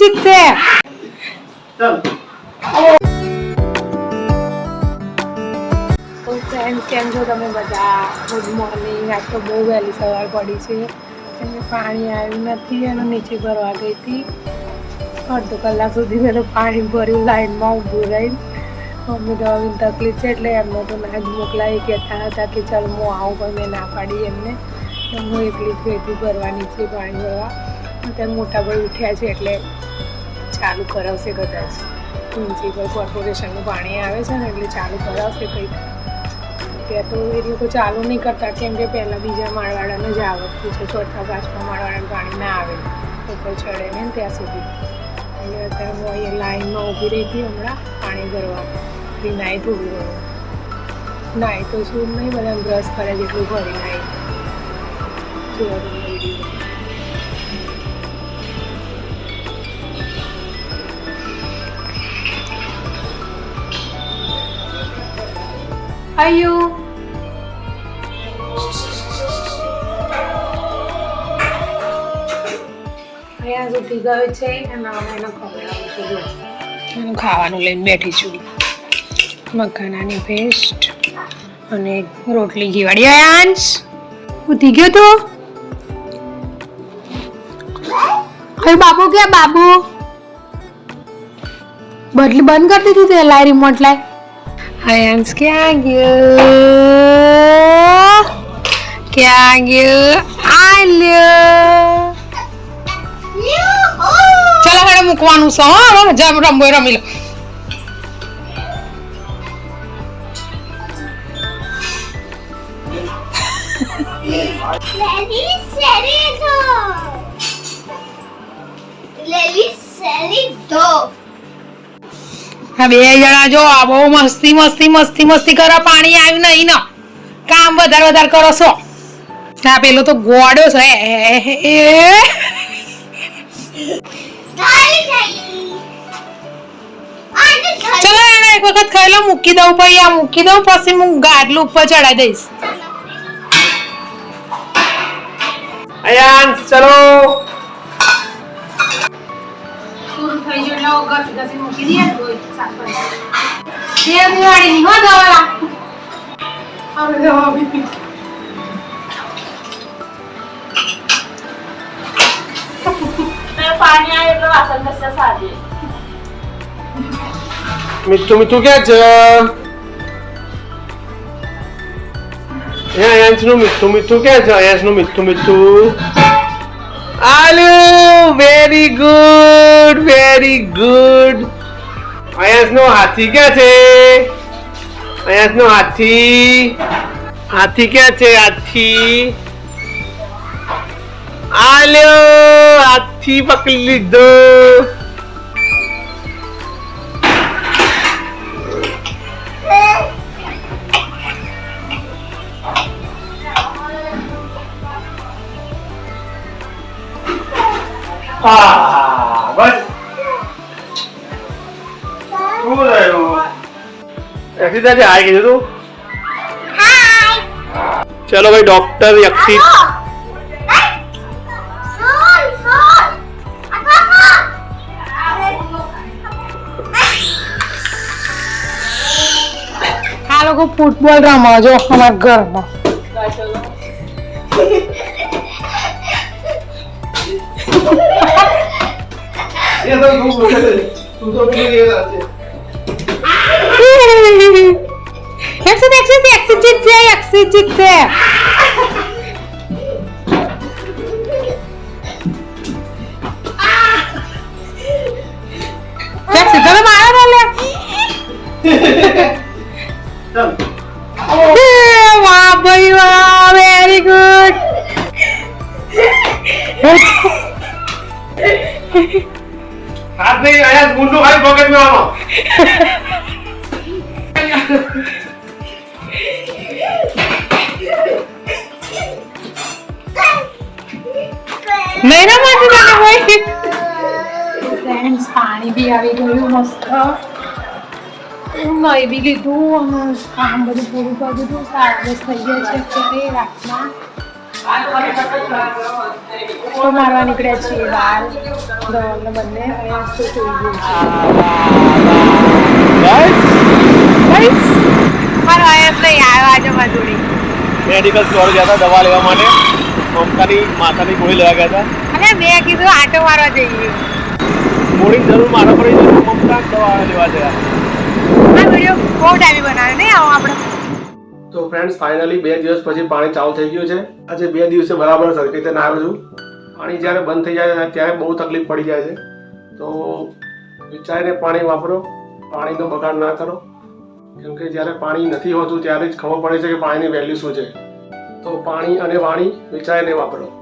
જીતશે તો ફ્રેન્ડ કેમ છો તમે બધા? ગુડ મોર્નિંગ આજ તો બહુ વહેલી સવાર પડી છે. અને પાણી આવ્યું નથી અને નીચે ભરવા ગઈ હતી. અડધો કલાક સુધી મેં પાણી ભર્યું લાઈનમાં ઊભું રહી મમ્મી દવાની તકલીફ છે એટલે એમને તો ના જ મોકલાવી કહેતા હતા કે ચાલ હું આવું પણ મેં ના પાડી એમને. હું એકલી જ ગઈ ભરવાની છે પાણી ભરવા. અત્યારે મોટા ભાઈ ઉઠ્યા છે એટલે ચાલુ કરાવશે કદાચ. મ્યુનિસિપલ કોર્પોરેશનનું પાણી આવે છે ને એટલે ચાલુ કરાવશે કંઈક. ત્યાં તો એ લોકો ચાલુ નહીં કરતા કેમ કે પહેલાં બીજા માળવાળાને જ આવડતું છે. ચોથા પાંચમા માળવાળાને પાણી ના આવે. ઉપર ચડે ને ત્યાં સુધી. એટલે અત્યારે હું અહીંયા લાઈનમાં ઊભી રહી હતી હમણાં પાણી ભરવા. બી નાહી ઊભી ઘણું નાહી તો શું નહીં, બધા બ્રશ કરે જેટલું ભરી નાહી જોવા વીડિયો છું જો ખાવાનું લઈને બેઠી છું. મખાનાની પેસ્ટ અને રોટલી ઘીવાળી આયાંશ ઉઠી ગયો તો? હવે બાબુ ક્યાં બાબુ બદલી બંધ કરી દીધી તે લાય રિમોટ લાય આયાંશ ક્યાં ગયો ક્યાં ગયો આલ્યો ચાલો હવે મૂકવાનું છે હા હવે જમ રમવો એ રમી લો Lily Cerito. Lily Cerito. બે જણા જો આ બહુ મસ્તી મસ્તી મસ્તી મસ્તી કરો, પાણી આવ્યું નહીં ન કામ વધારે વધારે કરો છો. આ પેલો તો ગોડો છે. ચલો એને એક વખત ખાઈ લો, મૂકી દઉં પછી આ મૂકી દઉં, પછી હું ગાડલું ઉપર ચડાવી દઈશ. અયાન, ચલો. પૂરું થઈ ગયું એટલે ઘસી ઘસી મૂકી દઈએ ને તોય સાફ કરી દઈએ. બે દિવાળી ની હો દવાલા હવે દવા આપી. પાણી આવે એટલે વાસણ ઘસ્યા સારી મીઠું મીઠું ક્યાં છે એ અયાંશનું મીઠું મીઠું ક્યાં છે અયાંશનું મીઠું મીઠું આલુ વેરી ગુડ વેરી ગુડ અયાંશનો હાથી ક્યાં છે અયાંશનો હાથી હાથી ક્યાં છે હાથી આલ્યો હાથી પકડી લીધો હા 죽어요. શું રહ્યું યક્ષિતા હાય કીધું તું? ચલો ભાઈ ડોક્ટર યક્ષિત. સોલ સોલ આપા આ લોકો ફૂટબોલ રમે જો અમારા ઘરમાં. એ તો તું બોલે તું તો બોલી એ છે. એક્સિટ એક્સિટ એક્સિટ જીતશે એક્સિટ જીતશે તમે મારો બોલે વાહ ભાઈ વાહ વેરી ગુડ હાથ નહીં અહીંયા ગુંડું ખાલી પોકેટમાં આવો. મહિનામાંથી મને ભાઈ ફ્રેન્ડ્સ પાણી બી આવી ગયું મસ્ત. મેં બી લીધું અને કામ બધું પૂરું કરી દીધું. સાડા દસ થઈ ગયા છે અત્યારે રાતના. તો મારવા નીકળ્યા છીએ બહાર ધવલને બંને ગયું છે મારો આયસ નહીં આવ્યો આજે મજૂરી. મેડિકલ સ્ટોર ગયા હતા દવા લેવા માટે. મમતાની માથાની ગોળી લેવા ગયા હતા. અને મેં કીધું આટો મારવા જઈએ ગોળી જરૂર મારા પડી જરૂર મમતા દવા લેવા ગયા. આ વીડિયો બહુ ટાઈમ બનાવે નહીં આવો આપણે. તો ફ્રેન્ડ્સ ફાઇનલી બે દિવસ પછી પાણી ચાલુ થઈ ગયું છે. આજે બે દિવસે બરાબર સરખી રીતે ના આવ્યો પાણી જ્યારે બંધ થઈ જાય ત્યારે બહુ તકલીફ પડી જાય છે. તો વિચારીને પાણી વાપરો. પાણીનો બગાડ ના કરો. કેમ કે જ્યારે પાણી નથી હોતું, ત્યારે જ ખબર પડે છે કે પાણીની વેલ્યુ શું છે. તો પાણી અને વાણી વિચારીને વાપરો.